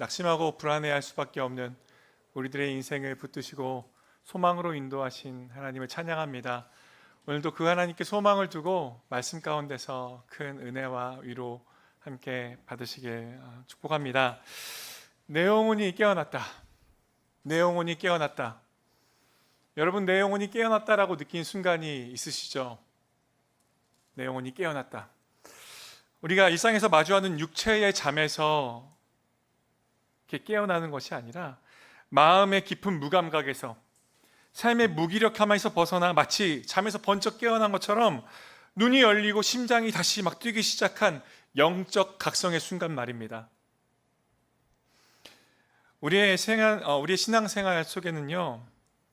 낙심하고 불안해할 수밖에 없는 우리들의 인생을 붙드시고 소망으로 인도하신 하나님을 찬양합니다. 오늘도 그 하나님께 소망을 두고 말씀 가운데서 큰 은혜와 위로 함께 받으시길 어, 축복합니다. 내 영혼이 깨어났다. 내 영혼이 깨어났다. 여러분 내 영혼이 깨어났다라고 느낀 순간이 있으시죠? 내 영혼이 깨어났다. 우리가 일상에서 마주하는 육체의 잠에서 이렇게 깨어나는 것이 아니라 마음의 깊은 무감각에서 삶의 무기력함에서 벗어나 마치 잠에서 번쩍 깨어난 것처럼 눈이 열리고 심장이 다시 막 뛰기 시작한 영적 각성의 순간 말입니다. 우리의 생활, 어, 우리의 신앙생활 속에는요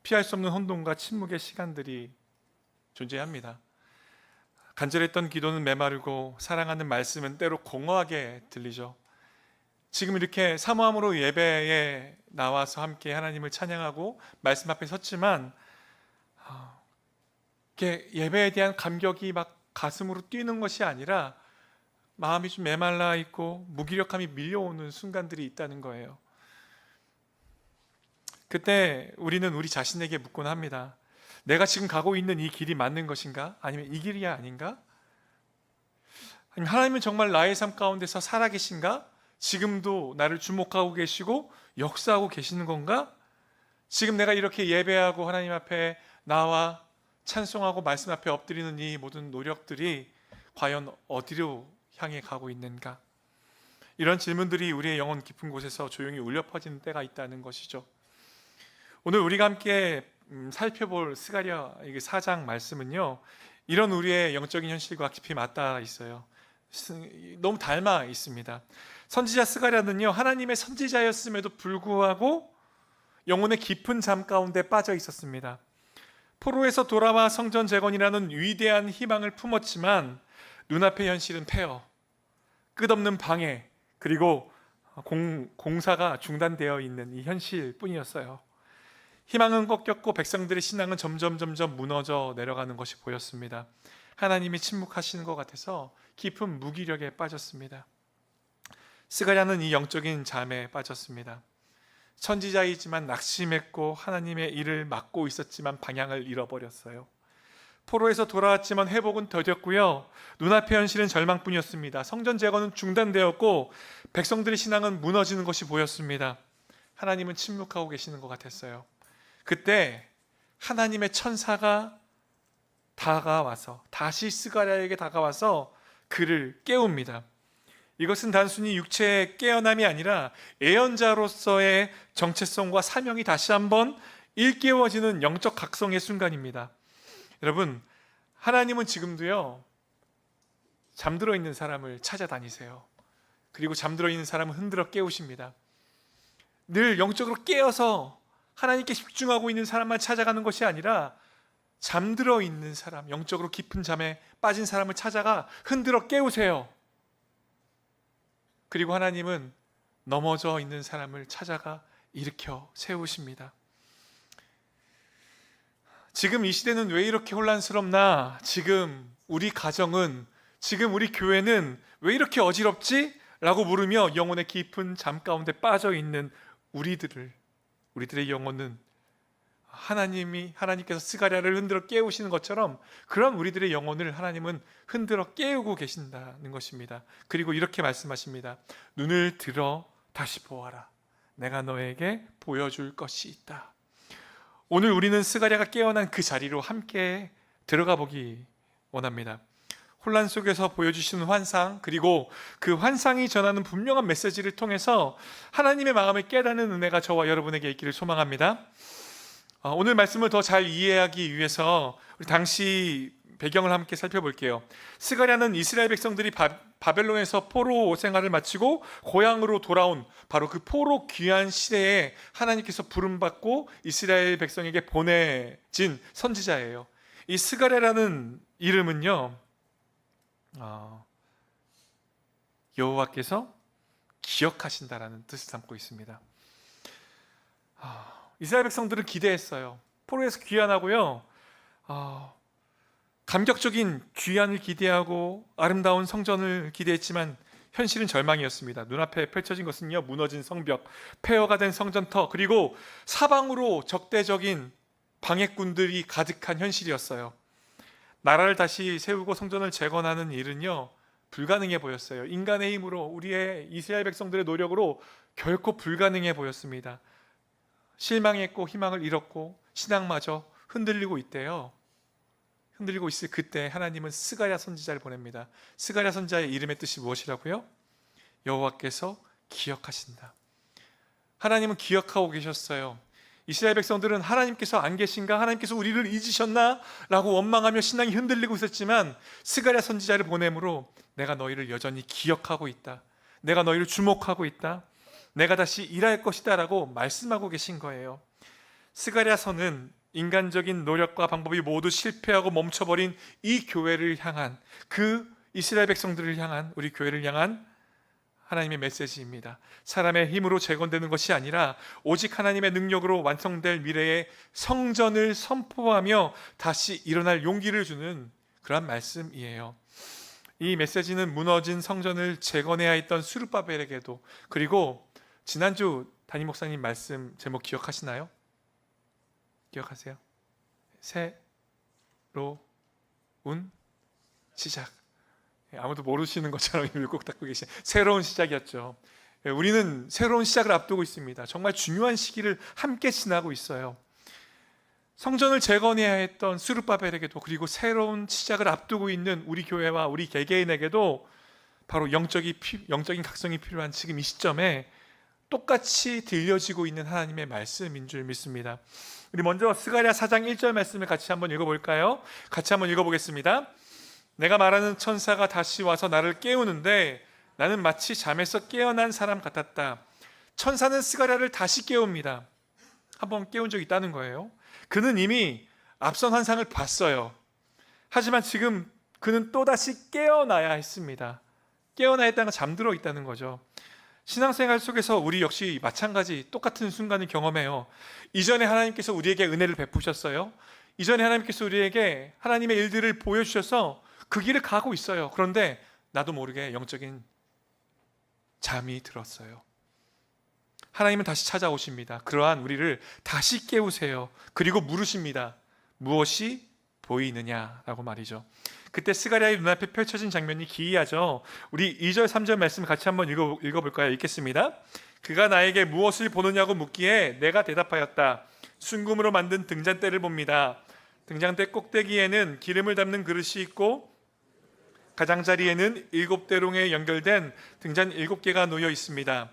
피할 수 없는 혼돈과 침묵의 시간들이 존재합니다. 간절했던 기도는 메마르고 사랑하는 말씀은 때로 공허하게 들리죠. 지금 이렇게 사모함으로 예배에 나와서 함께 하나님을 찬양하고 말씀 앞에 섰지만 어, 이렇게 예배에 대한 감격이 막 가슴으로 뛰는 것이 아니라 마음이 좀 메말라 있고 무기력함이 밀려오는 순간들이 있다는 거예요. 그때 우리는 우리 자신에게 묻곤 합니다. 내가 지금 가고 있는 이 길이 맞는 것인가? 아니면 이 길이 아닌가? 아니면 하나님은 정말 나의 삶 가운데서 살아계신가? 지금도 나를 주목하고 계시고 역사하고 계시는 건가? 지금 내가 이렇게 예배하고 하나님 앞에 나와 찬송하고 말씀 앞에 엎드리는 이 모든 노력들이 과연 어디로 향해 가고 있는가? 이런 질문들이 우리의 영혼 깊은 곳에서 조용히 울려 퍼지는 때가 있다는 것이죠. 오늘 우리가 함께 음, 살펴볼 스가랴 이게 사장 말씀은요. 이런 우리의 영적인 현실과 깊이 맞닿아 있어요. 스- 너무 닮아 있습니다. 선지자 스가랴는요. 하나님의 선지자였음에도 불구하고 영혼의 깊은 잠 가운데 빠져 있었습니다. 포로에서 돌아와 성전 재건이라는 위대한 희망을 품었지만 눈앞의 현실은 폐허, 끝없는 방해, 그리고 공, 공사가 중단되어 있는 이 현실뿐이었어요. 희망은 꺾였고 백성들의 신앙은 점점 점점 무너져 내려가는 것이 보였습니다. 하나님이 침묵하시는 것 같아서 깊은 무기력에 빠졌습니다. 스가랴는 이 영적인 잠에 빠졌습니다. 선지자이지만 낙심했고 하나님의 일을 맡고 있었지만 방향을 잃어버렸어요. 포로에서 돌아왔지만 회복은 더뎠고요. 눈앞의 현실은 절망뿐이었습니다. 성전 재건은 중단되었고 백성들의 신앙은 무너지는 것이 보였습니다. 하나님은 침묵하고 계시는 것 같았어요. 그때 하나님의 천사가 다가와서 다시 스가랴에게 다가와서 그를 깨웁니다. 이것은 단순히 육체의 깨어남이 아니라 예언자로서의 정체성과 사명이 다시 한번 일깨워지는 영적 각성의 순간입니다. 여러분, 하나님은 지금도요, 잠들어 있는 사람을 찾아다니세요. 그리고 잠들어 있는 사람을 흔들어 깨우십니다. 늘 영적으로 깨어서 하나님께 집중하고 있는 사람만 찾아가는 것이 아니라 잠들어 있는 사람, 영적으로 깊은 잠에 빠진 사람을 찾아가 흔들어 깨우세요. 그리고 하나님은 넘어져 있는 사람을 찾아가 일으켜 세우십니다. 지금 이 시대는 왜 이렇게 혼란스럽나? 지금 우리 가정은, 지금 우리 교회는 왜 이렇게 어지럽지? 라고 물으며 영혼의 깊은 잠 가운데 빠져 있는 우리들을, 우리들의 영혼은 하나님이, 하나님께서 스가랴를 흔들어 깨우시는 것처럼 그런 우리들의 영혼을 하나님은 흔들어 깨우고 계신다는 것입니다. 그리고 이렇게 말씀하십니다. 눈을 들어 다시 보아라. 내가 너에게 보여줄 것이 있다. 오늘 우리는 스가랴가 깨어난 그 자리로 함께 들어가 보기 원합니다. 혼란 속에서 보여주시는 환상 그리고 그 환상이 전하는 분명한 메시지를 통해서 하나님의 마음을 깨닫는 은혜가 저와 여러분에게 있기를 소망합니다. 어, 오늘 말씀을 더 잘 이해하기 위해서 우리 당시 배경을 함께 살펴볼게요. 스가랴는 이스라엘 백성들이 바, 바벨론에서 포로 생활을 마치고 고향으로 돌아온 바로 그 포로 귀한 시대에 하나님께서 부름받고 이스라엘 백성에게 보내진 선지자예요. 이 스가랴라는 이름은요, 어, 여호와께서 기억하신다라는 뜻을 담고 있습니다. 아, 이스라엘 백성들은 기대했어요. 포로에서 귀환하고요. 어, 감격적인 귀환을 기대하고 아름다운 성전을 기대했지만 현실은 절망이었습니다. 눈앞에 펼쳐진 것은요, 무너진 성벽, 폐허가 된 성전터, 그리고 사방으로 적대적인 방해꾼들이 가득한 현실이었어요. 나라를 다시 세우고 성전을 재건하는 일은요, 불가능해 보였어요. 인간의 힘으로, 우리의 이스라엘 백성들의 노력으로 결코 불가능해 보였습니다. 실망했고 희망을 잃었고 신앙마저 흔들리고 있대요. 흔들리고 있을 그때 하나님은 스가랴 선지자를 보냅니다. 스가랴 선지자의 이름의 뜻이 무엇이라고요? 여호와께서 기억하신다. 하나님은 기억하고 계셨어요. 이스라엘 백성들은 하나님께서 안 계신가? 하나님께서 우리를 잊으셨나? 라고 원망하며 신앙이 흔들리고 있었지만 스가랴 선지자를 보내므로 내가 너희를 여전히 기억하고 있다. 내가 너희를 주목하고 있다. 내가 다시 일할 것이다라고 말씀하고 계신 거예요. 스가랴서는 인간적인 노력과 방법이 모두 실패하고 멈춰버린 이 교회를 향한 그 이스라엘 백성들을 향한 우리 교회를 향한 하나님의 메시지입니다. 사람의 힘으로 재건되는 것이 아니라 오직 하나님의 능력으로 완성될 미래의 성전을 선포하며 다시 일어날 용기를 주는 그러한 말씀이에요. 이 메시지는 무너진 성전을 재건해야 했던 수르바벨에게도 그리고 지난주 담임 목사님 말씀 제목 기억하시나요? 기억하세요? 새로 운 시작. 예, 아무도 모르시는 것처럼 꼭 닫고 계신 새로운 시작이었죠. 예, 우리는 새로운 시작을 앞두고 있습니다. 정말 중요한 시기를 함께 지나고 있어요. 성전을 재건해야 했던 스룹바벨에게도 그리고 새로운 시작을 앞두고 있는 우리 교회와 우리 개개인에게도 바로 영적인 영적인 각성이 필요한 지금 이 시점에 똑같이 들려지고 있는 하나님의 말씀인 줄 믿습니다. 우리 먼저 스가랴 4장 1절 말씀을 같이 한번 읽어볼까요? 같이 한번 읽어보겠습니다. 내가 말하는 천사가 다시 와서 나를 깨우는데 나는 마치 잠에서 깨어난 사람 같았다. 천사는 스가랴를 다시 깨웁니다. 한번 깨운 적 있다는 거예요. 그는 이미 앞선 환상을 봤어요. 하지만 지금 그는 또다시 깨어나야 했습니다. 깨어나야 했다는 건 잠들어 있다는 거죠. 신앙생활 속에서 우리 역시 마찬가지 똑같은 순간을 경험해요. 이전에 하나님께서 우리에게 은혜를 베푸셨어요. 이전에 하나님께서 우리에게 하나님의 일들을 보여주셔서 그 길을 가고 있어요. 그런데 나도 모르게 영적인 잠이 들었어요. 하나님은 다시 찾아오십니다. 그러한 우리를 다시 깨우세요. 그리고 물으십니다. 무엇이 보이느냐라고 말이죠. 그때 스가랴의 눈앞에 펼쳐진 장면이 기이하죠. 우리 2절 3절 말씀 같이 한번 읽어, 읽어볼까요? 읽겠습니다. 그가 나에게 무엇을 보느냐고 묻기에 내가 대답하였다. 순금으로 만든 등잔대를 봅니다. 등잔대 꼭대기에는 기름을 담는 그릇이 있고 가장자리에는 일곱 대롱에 연결된 등잔 일곱 개가 놓여 있습니다.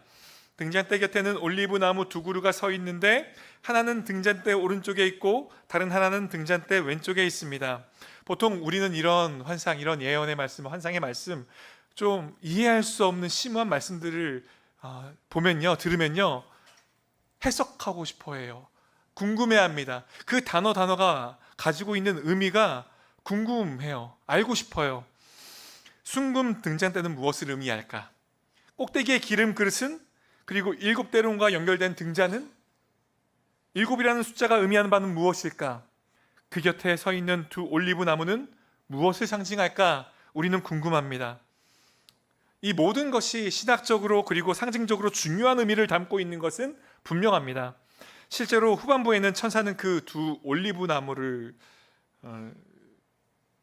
등잔대 곁에는 올리브 나무 두 그루가 서 있는데 하나는 등잔대 오른쪽에 있고 다른 하나는 등잔대 왼쪽에 있습니다. 보통 우리는 이런 환상, 이런 예언의 말씀, 환상의 말씀 좀 이해할 수 없는 심오한 말씀들을 아, 보면요, 들으면요 해석하고 싶어해요. 궁금해합니다. 그 단어 단어가 가지고 있는 의미가 궁금해요. 알고 싶어요. 순금 등잔대는 무엇을 의미할까? 꼭대기의 기름 그릇은 그리고 일곱 대롱과 연결된 등잔은 일곱이라는 숫자가 의미하는 바는 무엇일까? 그 곁에 서 있는 두 올리브 나무는 무엇을 상징할까? 우리는 궁금합니다. 이 모든 것이 신학적으로 그리고 상징적으로 중요한 의미를 담고 있는 것은 분명합니다. 실제로 후반부에는 천사는 그 두 올리브 나무를 어,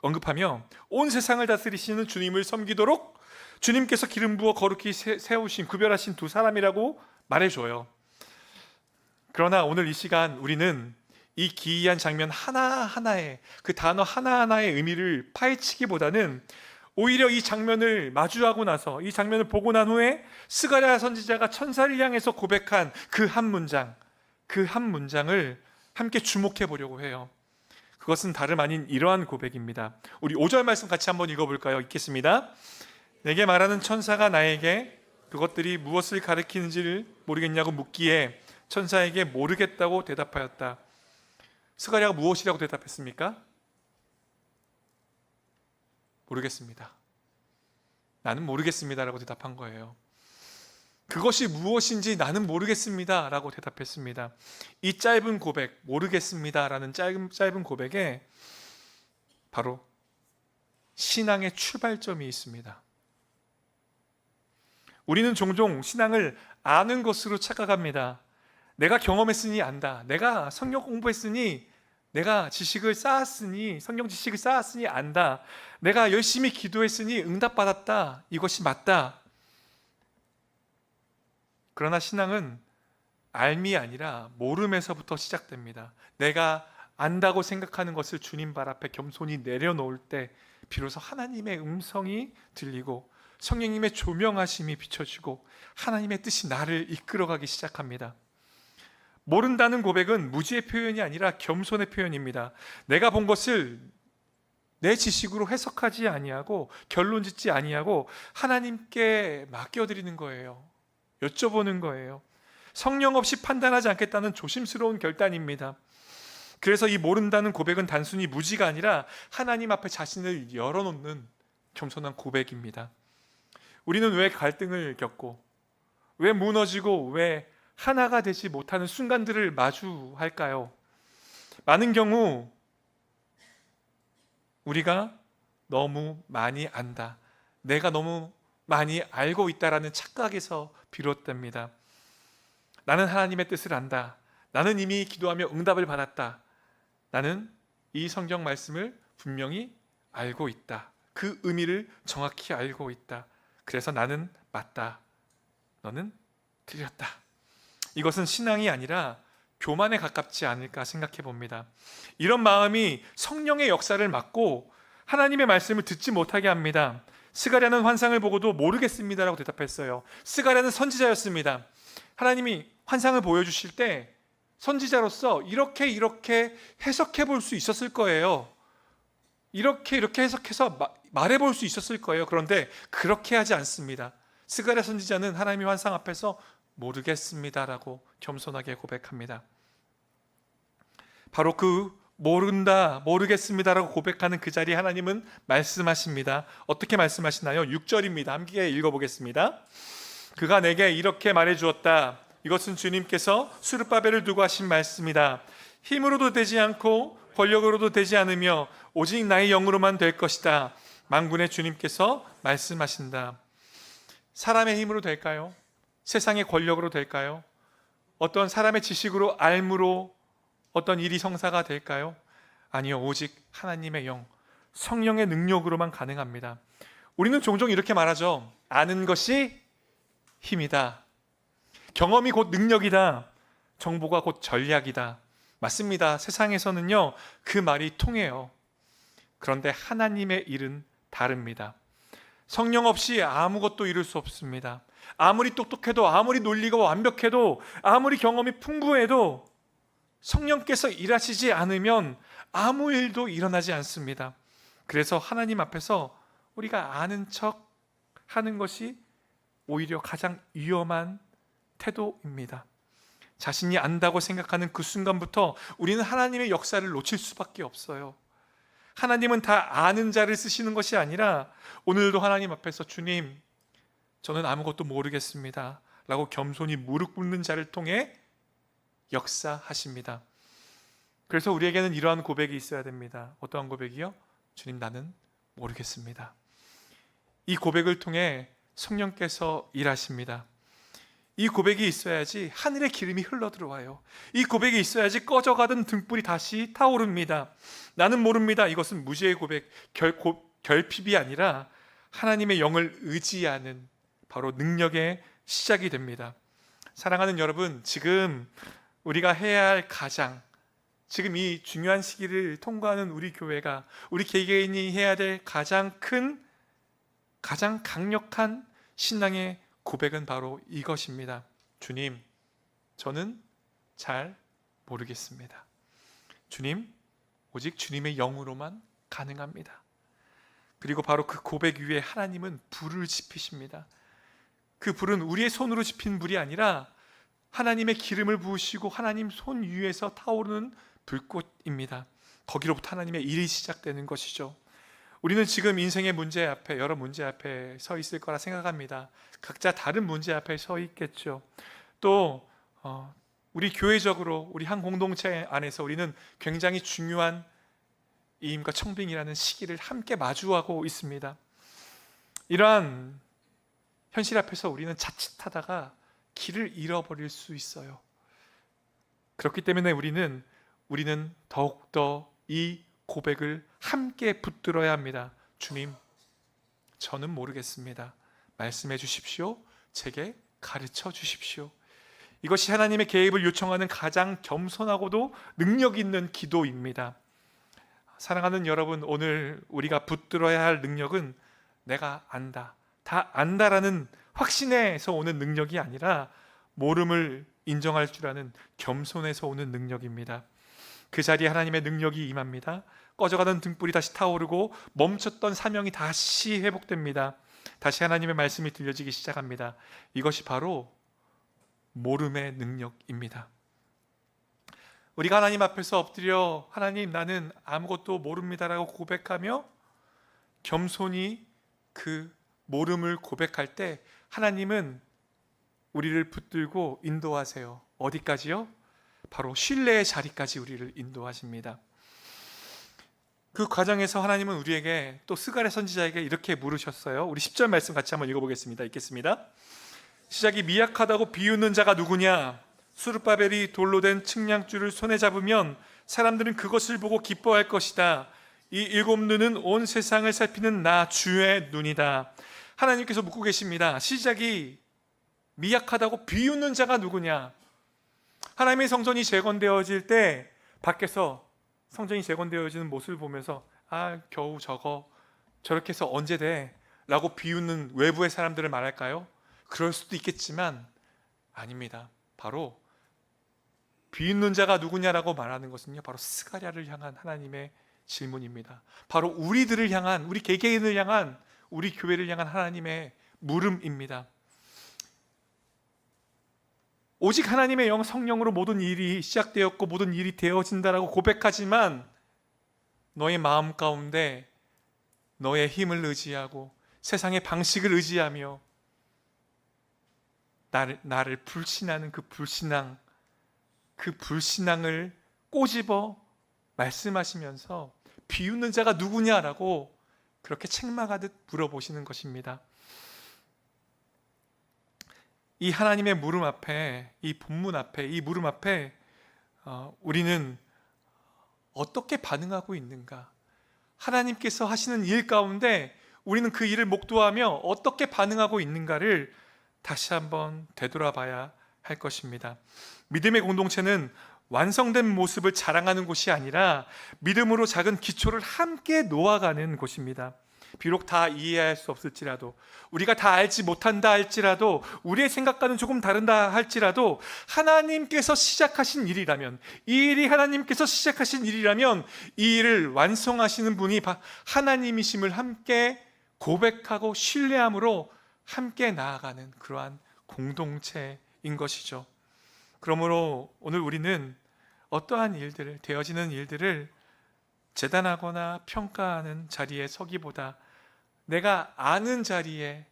언급하며 온 세상을 다스리시는 주님을 섬기도록 주님께서 기름 부어 거룩히 세우신 구별하신 두 사람이라고 말해줘요. 그러나 오늘 이 시간 우리는 이 기이한 장면 하나하나의 그 단어 하나하나의 의미를 파헤치기보다는 오히려 이 장면을 마주하고 나서 이 장면을 보고 난 후에 스가랴 선지자가 천사를 향해서 고백한 그 한 문장, 그 한 문장을 함께 주목해 보려고 해요. 그것은 다름 아닌 이러한 고백입니다. 우리 5절 말씀 같이 한번 읽어 볼까요? 읽겠습니다. 내게 말하는 천사가 나에게 그것들이 무엇을 가리키는지를 모르겠냐고 묻기에 천사에게 모르겠다고 대답하였다. 스가랴가 무엇이라고 대답했습니까? 모르겠습니다. 나는 모르겠습니다라고 대답한 거예요. 그것이 무엇인지 나는 모르겠습니다라고 대답했습니다. 이 짧은 고백, 모르겠습니다라는 짧은 짧은 고백에 바로 신앙의 출발점이 있습니다. 우리는 종종 신앙을 아는 것으로 착각합니다. 내가 경험했으니 안다. 내가 성경 공부했으니 내가 지식을 쌓았으니 성경 지식을 쌓았으니 안다. 내가 열심히 기도했으니 응답받았다. 이것이 맞다. 그러나 신앙은 알미 아니라 모름에서부터 시작됩니다. 내가 안다고 생각하는 것을 주님 발 앞에 겸손히 내려놓을 때 비로소 하나님의 음성이 들리고 성령님의 조명하심이 비춰지고 하나님의 뜻이 나를 이끌어가기 시작합니다. 모른다는 고백은 무지의 표현이 아니라 겸손의 표현입니다. 내가 본 것을 내 지식으로 해석하지 아니하고 결론 짓지 아니하고 하나님께 맡겨 드리는 거예요. 여쭤보는 거예요. 성령 없이 판단하지 않겠다는 조심스러운 결단입니다. 그래서 이 모른다는 고백은 단순히 무지가 아니라 하나님 앞에 자신을 열어놓는 겸손한 고백입니다. 우리는 왜 갈등을 겪고 왜 무너지고 왜 하나가 되지 못하는 순간들을 마주할까요? 많은 경우 우리가 너무 많이 안다. 내가 너무 많이 알고 있다라는 착각에서 비롯됩니다. 나는 하나님의 뜻을 안다. 나는 이미 기도하며 응답을 받았다. 나는 이 성경 말씀을 분명히 알고 있다. 그 의미를 정확히 알고 있다. 그래서 나는 맞다. 너는 틀렸다. 이것은 신앙이 아니라 교만에 가깝지 않을까 생각해 봅니다. 이런 마음이 성령의 역사를 막고 하나님의 말씀을 듣지 못하게 합니다. 스가랴는 환상을 보고도 모르겠습니다라고 대답했어요. 스가랴는 선지자였습니다. 하나님이 환상을 보여주실 때 선지자로서 이렇게 이렇게 해석해 볼 수 있었을 거예요. 이렇게 이렇게 해석해서 말해 볼 수 있었을 거예요. 그런데 그렇게 하지 않습니다. 스가랴 선지자는 하나님의 환상 앞에서 모르겠습니다라고 겸손하게 고백합니다. 바로 그 모른다, 모르겠습니다라고 고백하는 그 자리에 하나님은 말씀하십니다. 어떻게 말씀하시나요? 6절입니다. 함께 읽어보겠습니다. 그가 내게 이렇게 말해 주었다. 이것은 주님께서 수르바벨을 두고 하신 말씀이다. 힘으로도 되지 않고 권력으로도 되지 않으며 오직 나의 영으로만 될 것이다. 만군의 주님께서 말씀하신다. 사람의 힘으로 될까요? 세상의 권력으로 될까요? 어떤 사람의 지식으로 알므로 어떤 일이 성사가 될까요? 아니요. 오직 하나님의 영, 성령의 능력으로만 가능합니다. 우리는 종종 이렇게 말하죠. 아는 것이 힘이다. 경험이 곧 능력이다. 정보가 곧 전략이다. 맞습니다. 세상에서는요, 그 말이 통해요. 그런데 하나님의 일은 다릅니다. 성령 없이 아무것도 이룰 수 없습니다. 아무리 똑똑해도, 아무리 논리가 완벽해도, 아무리 경험이 풍부해도 성령께서 일하시지 않으면 아무 일도 일어나지 않습니다. 그래서 하나님 앞에서 우리가 아는 척 하는 것이 오히려 가장 위험한 태도입니다. 자신이 안다고 생각하는 그 순간부터 우리는 하나님의 역사를 놓칠 수밖에 없어요. 하나님은 다 아는 자를 쓰시는 것이 아니라 오늘도 하나님 앞에서 주님, 저는 아무것도 모르겠습니다. 라고 겸손히 무릎 꿇는 자를 통해 역사하십니다. 그래서 우리에게는 이러한 고백이 있어야 됩니다. 어떠한 고백이요? 주님, 나는 모르겠습니다. 이 고백을 통해 성령께서 일하십니다. 이 고백이 있어야지 하늘의 기름이 흘러 들어와요. 이 고백이 있어야지 꺼져가던 등불이 다시 타오릅니다. 나는 모릅니다. 이것은 무지의 고백, 결, 고, 결핍이 아니라 하나님의 영을 의지하는 바로 능력의 시작이 됩니다. 사랑하는 여러분, 지금 우리가 해야 할 가장 지금 이 중요한 시기를 통과하는 우리 교회가 우리 개개인이 해야 될 가장 큰 가장 강력한 신앙의 고백은 바로 이것입니다. 주님, 저는 잘 모르겠습니다. 주님, 오직 주님의 영으로만 가능합니다. 그리고 바로 그 고백 위에 하나님은 불을 지피십니다. 그 불은 우리의 손으로 지핀 불이 아니라 하나님의 기름을 부으시고 하나님 손 위에서 타오르는 불꽃입니다. 거기로부터 하나님의 일이 시작되는 것이죠. 우리는 지금 인생의 문제 앞에 여러 문제 앞에 서 있을 거라 생각합니다. 각자 다른 문제 앞에 서 있겠죠. 또 어, 우리 교회적으로 우리 한 공동체 안에서 우리는 굉장히 중요한 이임과 청빙이라는 시기를 함께 마주하고 있습니다. 이러한 현실 앞에서 우리는 자칫하다가 길을 잃어버릴 수 있어요. 그렇기 때문에 우리는 우리는 더욱더 이 고백을 함께 붙들어야 합니다. 주님, 저는 모르겠습니다. 말씀해 주십시오. 제게 가르쳐 주십시오. 이것이 하나님의 개입을 요청하는 가장 겸손하고도 능력 있는 기도입니다. 사랑하는 여러분, 오늘 우리가 붙들어야 할 능력은 내가 안다. 다 안다라는 확신에서 오는 능력이 아니라 모름을 인정할 줄 아는 겸손에서 오는 능력입니다. 그 자리에 하나님의 능력이 임합니다. 꺼져가던 등불이 다시 타오르고 멈췄던 사명이 다시 회복됩니다. 다시 하나님의 말씀이 들려지기 시작합니다. 이것이 바로 모름의 능력입니다. 우리가 하나님 앞에서 엎드려 하나님 나는 아무것도 모릅니다라고 고백하며 겸손히 그 모름을 고백할 때 하나님은 우리를 붙들고 인도하세요. 어디까지요? 바로 신뢰의 자리까지 우리를 인도하십니다. 그 과정에서 하나님은 우리에게 또 스가랴 선지자에게 이렇게 물으셨어요. 우리 10절 말씀 같이 한번 읽어 보겠습니다. 읽겠습니다. 시작이 미약하다고 비웃는 자가 누구냐? 수르바벨이 돌로 된 측량줄을 손에 잡으면 사람들은 그것을 보고 기뻐할 것이다. 이 일곱 눈은 온 세상을 살피는 나 주의 눈이다. 하나님께서 묻고 계십니다. 시작이 미약하다고 비웃는 자가 누구냐? 하나님의 성전이 재건되어질 때 밖에서 성전이 재건되어지는 모습을 보면서 아 겨우 저거 저렇게 해서 언제 돼? 라고 비웃는 외부의 사람들을 말할까요? 그럴 수도 있겠지만 아닙니다. 바로 비웃는 자가 누구냐라고 말하는 것은요. 바로 스가랴를 향한 하나님의 질문입니다. 바로 우리들을 향한 우리 개개인을 향한 우리 교회를 향한 하나님의 물음입니다. 오직 하나님의 영 성령으로 모든 일이 시작되었고 모든 일이 되어진다라고 고백하지만 너의 마음 가운데 너의 힘을 의지하고 세상의 방식을 의지하며 나를, 나를 불신하는 그 불신앙 그 불신앙을 꼬집어 말씀하시면서 비웃는 자가 누구냐라고 그렇게 책망하듯 물어보시는 것입니다. 이 하나님의 물음 앞에, 이 본문 앞에, 이 물음 앞에 어, 우리는 어떻게 반응하고 있는가? 하나님께서 하시는 일 가운데 우리는 그 일을 목도하며 어떻게 반응하고 있는가를 다시 한번 되돌아봐야 할 것입니다. 믿음의 공동체는 완성된 모습을 자랑하는 곳이 아니라 믿음으로 작은 기초를 함께 놓아가는 곳입니다. 비록 다 이해할 수 없을지라도 우리가 다 알지 못한다 할지라도 우리의 생각과는 조금 다른다 할지라도 하나님께서 시작하신 일이라면 이 일이 하나님께서 시작하신 일이라면 이 일을 완성하시는 분이 하나님이심을 함께 고백하고 신뢰함으로 함께 나아가는 그러한 공동체인 것이죠. 그러므로 오늘 우리는 어떠한 일들을 되어지는 일들을 재단하거나 평가하는 자리에 서기보다 내가 아는 자리에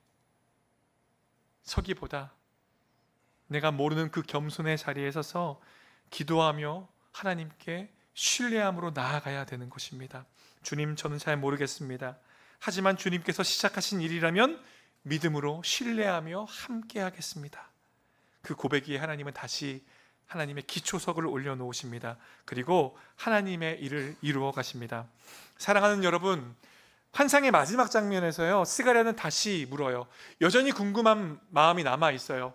서기보다 내가 모르는 그 겸손의 자리에 서서 기도하며 하나님께 신뢰함으로 나아가야 되는 것입니다. 주님, 저는 잘 모르겠습니다. 하지만 주님께서 시작하신 일이라면 믿음으로 신뢰하며 함께 하겠습니다. 그 고백 위에 하나님은 다시 하나님의 기초석을 올려놓으십니다. 그리고 하나님의 일을 이루어 가십니다. 사랑하는 여러분, 환상의 마지막 장면에서요, 스가랴는 다시 물어요. 여전히 궁금한 마음이 남아 있어요.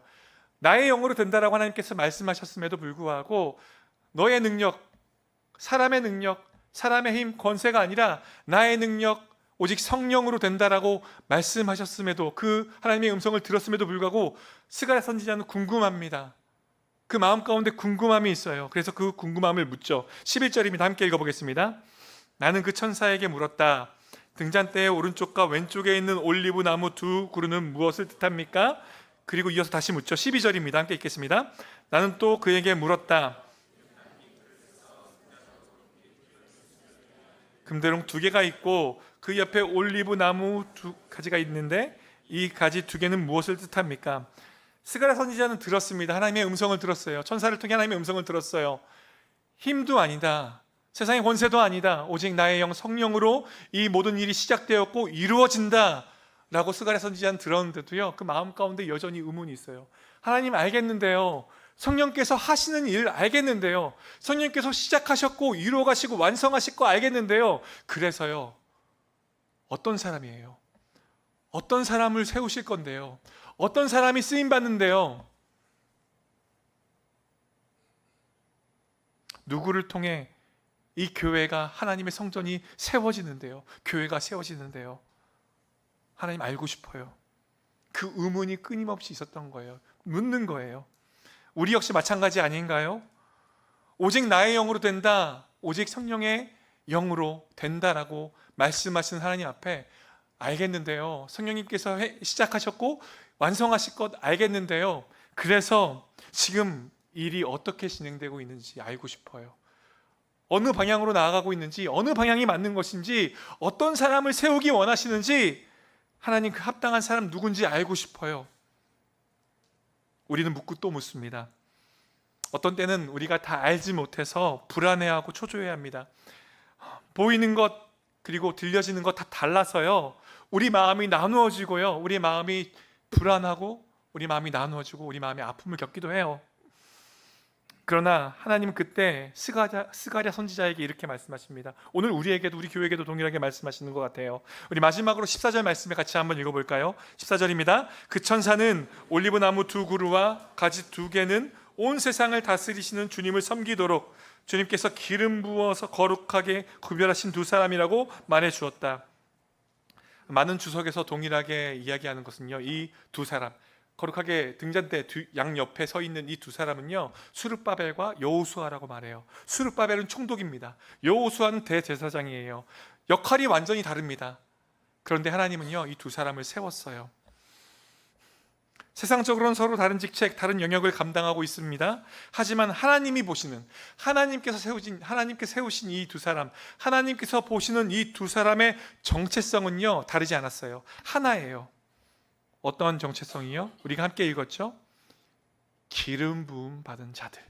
나의 영으로 된다라고 하나님께서 말씀하셨음에도 불구하고 너의 능력, 사람의 능력, 사람의 힘, 권세가 아니라 나의 능력, 오직 성령으로 된다라고 말씀하셨음에도 그 하나님의 음성을 들었음에도 불구하고 스가랴 선지자는 궁금합니다. 그 마음 가운데 궁금함이 있어요. 그래서 그 궁금함을 묻죠. 11절입니다. 함께 읽어보겠습니다. 나는 그 천사에게 물었다. 등잔대의 오른쪽과 왼쪽에 있는 올리브 나무 두 그루는 무엇을 뜻합니까? 그리고 이어서 다시 묻죠. 12절입니다. 함께 읽겠습니다. 나는 또 그에게 물었다. 금대롱 두 개가 있고 그 옆에 올리브 나무 두 가지가 있는데 이 가지 두 개는 무엇을 뜻합니까? 스가랴 선지자는 들었습니다. 하나님의 음성을 들었어요. 천사를 통해 하나님의 음성을 들었어요. 힘도 아니다. 세상의 권세도 아니다. 오직 나의 영 성령으로 이 모든 일이 시작되었고 이루어진다. 라고 스가랴 선지자는 들었는데도요. 그 마음 가운데 여전히 의문이 있어요. 하나님 알겠는데요. 성령께서 하시는 일 알겠는데요. 성령께서 시작하셨고 이루어 가시고 완성하실 거 알겠는데요. 그래서요. 어떤 사람이에요? 어떤 사람을 세우실 건데요? 어떤 사람이 쓰임 받는데요? 누구를 통해 이 교회가 하나님의 성전이 세워지는데요. 교회가 세워지는데요. 하나님 알고 싶어요. 그 의문이 끊임없이 있었던 거예요. 묻는 거예요. 우리 역시 마찬가지 아닌가요? 오직 나의 영으로 된다. 오직 성령의 영으로 된다라고 말씀하시는 하나님 앞에 알겠는데요. 성령님께서 해- 시작하셨고 완성하실 것 알겠는데요. 그래서 지금 일이 어떻게 진행되고 있는지 알고 싶어요. 어느 방향으로 나아가고 있는지, 어느 방향이 맞는 것인지, 어떤 사람을 세우기 원하시는지 하나님 그 합당한 사람 누군지 알고 싶어요. 우리는 묻고 또 묻습니다. 어떤 때는 우리가 다 알지 못해서 불안해하고 초조해 합니다. 보이는 것 그리고 들려지는 것 다 달라서요. 우리 마음이 나누어지고요. 우리 마음이 불안하고 우리 마음이 나누어지고 우리 마음이 아픔을 겪기도 해요. 그러나 하나님 그때 스가랴, 스가랴 선지자에게 이렇게 말씀하십니다. 오늘 우리에게도 우리 교회에게도 동일하게 말씀하시는 것 같아요. 우리 마지막으로 14절 말씀을 같이 한번 읽어볼까요? 14절입니다. 그 천사는 올리브 나무 두 그루와 가지 두 개는 온 세상을 다스리시는 주님을 섬기도록 주님께서 기름 부어서 거룩하게 구별하신 두 사람이라고 말해 주었다. 많은 주석에서 동일하게 이야기하는 것은요. 이 두 사람 거룩하게 등잔대 두- 양 옆에 서 있는 이 두 사람은요 수르바벨과 여호수아라고 말해요. 수르바벨은 총독입니다. 여호수아는 대제사장이에요. 역할이 완전히 다릅니다. 그런데 하나님은요 이 두 사람을 세웠어요. 세상적으로는 서로 다른 직책, 다른 영역을 감당하고 있습니다. 하지만 하나님이 보시는 하나님께서 세우신 하나님께 세우신 이 두 사람, 하나님께서 보시는 이 두 사람의 정체성은요 다르지 않았어요. 하나예요. 어떤 정체성이요? 우리가 함께 읽었죠? 기름 부음 받은 자들.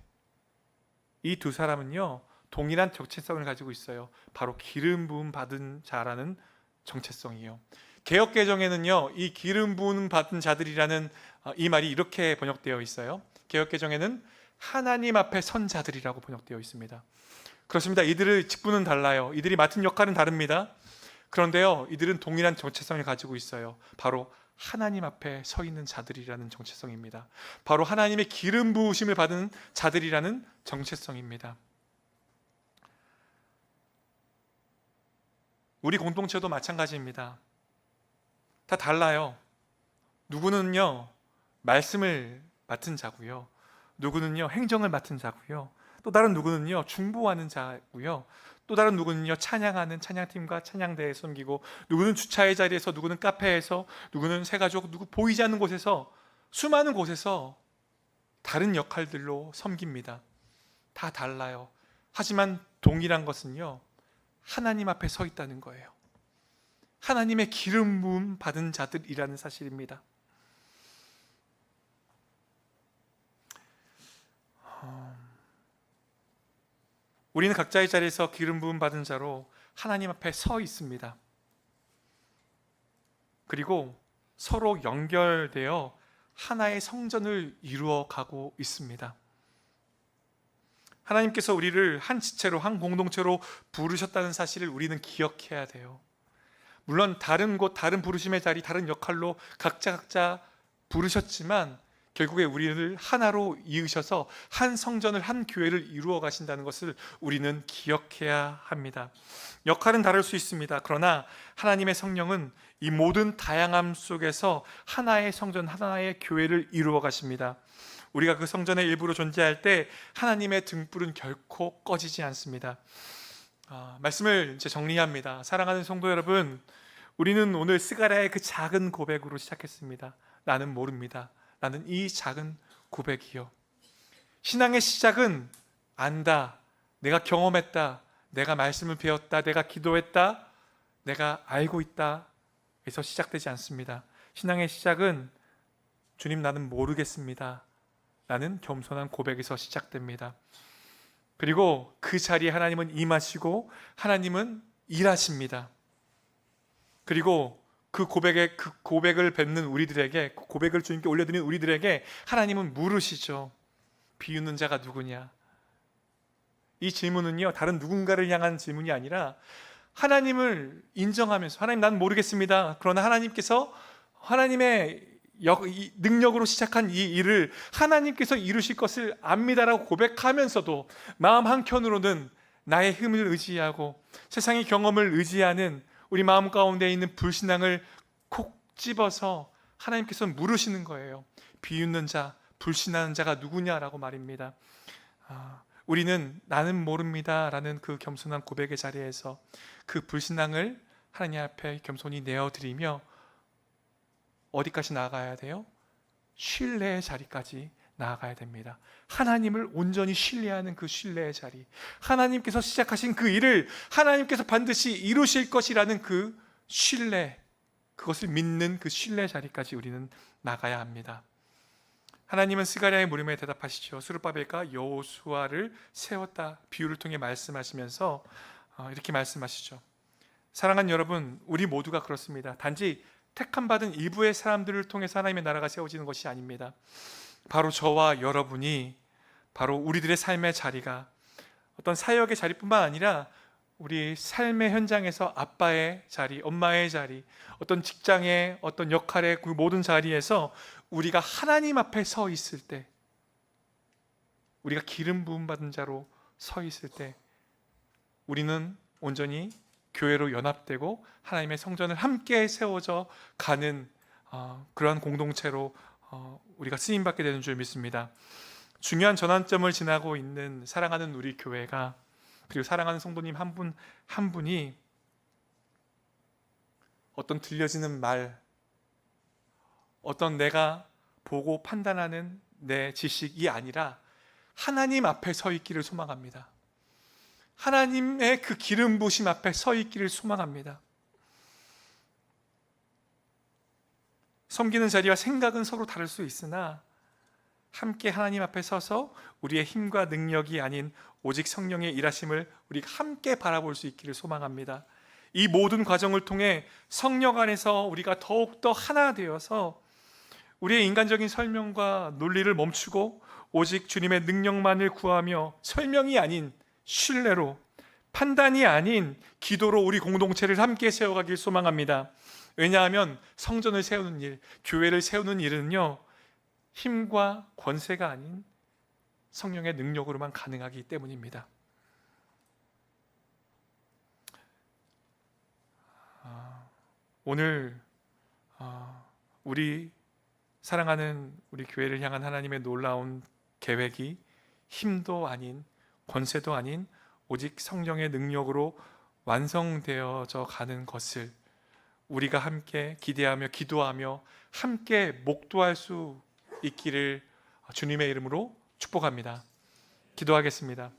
이 두 사람은요, 동일한 정체성을 가지고 있어요. 바로 기름 부음 받은 자라는 정체성이에요. 개혁 개정에는요, 이 기름 부음 받은 자들이라는 어, 이 말이 이렇게 번역되어 있어요. 개혁 개정에는 하나님 앞에 선 자들이라고 번역되어 있습니다. 그렇습니다. 이들의 직분은 달라요. 이들이 맡은 역할은 다릅니다. 그런데요, 이들은 동일한 정체성을 가지고 있어요. 바로 하나님 앞에 서 있는 자들이라는 정체성입니다. 바로 하나님의 기름 부으심을 받은 자들이라는 정체성입니다. 우리 공동체도 마찬가지입니다. 다 달라요. 누구는요, 말씀을 맡은 자고요. 누구는요, 행정을 맡은 자고요. 또 다른 누구는요, 중보하는 자고요. 또 다른 누구는요, 찬양하는 찬양팀과 찬양대에 섬기고, 누구는 주차의 자리에서, 누구는 카페에서, 누구는 새가족, 누구 보이지 않는 곳에서, 수많은 곳에서 다른 역할들로 섬깁니다. 다 달라요. 하지만 동일한 것은요, 하나님 앞에 서 있다는 거예요. 하나님의 기름 부음 받은 자들이라는 사실입니다. 우리는 각자의 자리에서 기름 부음 받은 자로 하나님 앞에 서 있습니다. 그리고 서로 연결되어 하나의 성전을 이루어 가고 있습니다. 하나님께서 우리를 한 지체로 한 공동체로 부르셨다는 사실을 우리는 기억해야 돼요. 물론 다른 곳 다른 부르심의 자리 다른 역할로 각자 각자 부르셨지만 결국에 우리를 하나로 이으셔서 한 성전을 한 교회를 이루어 가신다는 것을 우리는 기억해야 합니다. 역할은 다를 수 있습니다. 그러나 하나님의 성령은 이 모든 다양함 속에서 하나의 성전 하나의 교회를 이루어 가십니다. 우리가 그 성전의 일부로 존재할 때 하나님의 등불은 결코 꺼지지 않습니다. 아, 말씀을 이제 정리합니다. 사랑하는 성도 여러분, 우리는 오늘 스가랴의 그 작은 고백으로 시작했습니다. 나는 모릅니다. 나는 이 작은 고백이요. 신앙의 시작은 안다. 내가 경험했다. 내가 말씀을 배웠다. 내가 기도했다. 내가 알고 있다. 에서 시작되지 않습니다. 신앙의 시작은 주님 나는 모르겠습니다. 라는 겸손한 고백에서 시작됩니다. 그리고 그 자리에 하나님은 임하시고 하나님은 일하십니다. 그리고 그 고백에 그 고백을 뱉는 우리들에게 그 고백을 주님께 올려드리는 우리들에게 하나님은 물으시죠. 비웃는 자가 누구냐? 이 질문은요 다른 누군가를 향한 질문이 아니라 하나님을 인정하면서 하나님 난 모르겠습니다. 그러나 하나님께서 하나님의 역- 이 능력으로 시작한 이 일을 하나님께서 이루실 것을 압니다라고 고백하면서도 마음 한켠으로는 나의 힘을 의지하고 세상의 경험을 의지하는 우리 마음 가운데 있는 불신앙을 콕 집어서 하나님께서 물으시는 거예요. 비웃는 자, 불신하는 자가 누구냐라고 말입니다. 아, 우리는 나는 모릅니다라는 그 겸손한 고백의 자리에서 그 불신앙을 하나님 앞에 겸손히 내어드리며 어디까지 나아가야 돼요? 신뢰의 자리까지 나아가야 됩니다. 하나님을 온전히 신뢰하는 그 신뢰의 자리. 하나님께서 시작하신 그 일을 하나님께서 반드시 이루실 것이라는 그 신뢰. 그것을 믿는 그 신뢰 자리까지 우리는 나가야 합니다. 하나님은 스가랴의 물음에 대답하시죠. 수르바벨과 여호수아를 세웠다. 비유를 통해 말씀하시면서 어, 이렇게 말씀하시죠. 사랑하는 여러분, 우리 모두가 그렇습니다. 단지 택함 받은 일부의 사람들을 통해서 하나님의 나라가 세워지는 것이 아닙니다. 바로 저와 여러분이 바로 우리들의 삶의 자리가 어떤 사역의 자리뿐만 아니라 우리 삶의 현장에서 아빠의 자리, 엄마의 자리, 어떤 직장의 어떤 역할의 그 모든 자리에서 우리가 하나님 앞에 서 있을 때 우리가 기름 부음 받은 자로 서 있을 때 우리는 온전히 교회로 연합되고 하나님의 성전을 함께 세워져 가는 어, 그러한 공동체로 어, 우리가 쓰임 받게 되는 줄 믿습니다. 중요한 전환점을 지나고 있는 사랑하는 우리 교회가 그리고 사랑하는 성도님 한분한 분이 어떤 들려지는 말, 어떤 내가 보고 판단하는 내 지식이 아니라 하나님 앞에 서 있기를 소망합니다. 하나님의 그 기름 부심 앞에 서 있기를 소망합니다. 섬기는 자리와 생각은 서로 다를 수 있으나 함께 하나님 앞에 서서 우리의 힘과 능력이 아닌 오직 성령의 일하심을 우리가 함께 바라볼 수 있기를 소망합니다. 이 모든 과정을 통해 성령 안에서 우리가 더욱더 하나 되어서 우리의 인간적인 설명과 논리를 멈추고 오직 주님의 능력만을 구하며 설명이 아닌 신뢰로 판단이 아닌 기도로 우리 공동체를 함께 세워가길 소망합니다. 왜냐하면 성전을 세우는 일, 교회를 세우는 일은요 힘과 권세가 아닌 성령의 능력으로만 가능하기 때문입니다. 아, 오늘 아, 우리 사랑하는 우리 교회를 향한 하나님의 놀라운 계획이 힘도 아닌 권세도 아닌 오직 성령의 능력으로 완성되어져 가는 것을 우리가 함께 기대하며 기도하며 함께 목도할 수 있기를 주님의 이름으로 축복합니다. 기도하겠습니다.